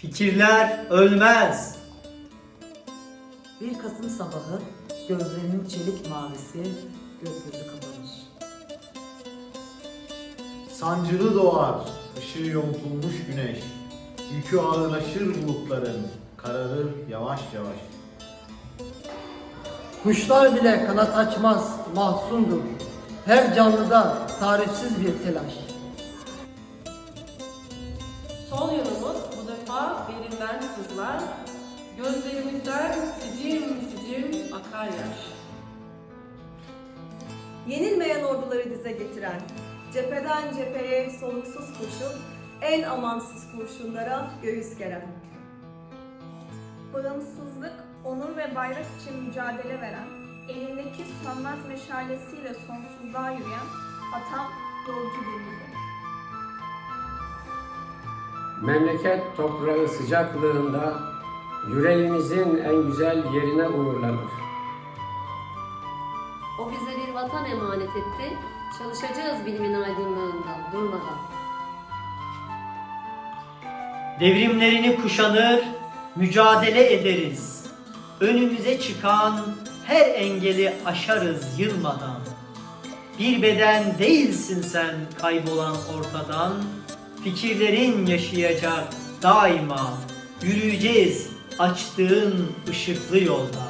Fikirler ölmez. Bir Kasım sabahı gözlerinin çelik mavisi gökyüzü kapanır. Sancılı doğar, ışığı yontulmuş güneş. Yükü ağırlaşır bulutların, kararır yavaş yavaş. Kuşlar bile kanat açmaz, mahzundur. Her canlıda tarifsiz bir telaş. Derinden sızlar, gözlerimizden sicim sicim akar yaş. Yenilmeyen orduları dize getiren, cepheden cepheye soluksuz koşup en amansız kurşunlara göğüs geren. Bağımsızlık, onur ve bayrak için mücadele veren, elindeki sönmez meşalesiyle sonsuzluğa yürüyen atam yolcu bir Memleket toprağı sıcaklığında yüreğimizin en güzel yerine uğurlanır. O bize bir vatan emanet etti. Çalışacağız bilimin aydınlığında durmadan. Devrimlerini kuşanır, mücadele ederiz. Önümüze çıkan her engeli aşarız yılmadan. Bir beden değilsin sen kaybolan ortadan. Fikirlerin yaşayacak daima. Yürüyeceğiz açtığın ışıklı yolda.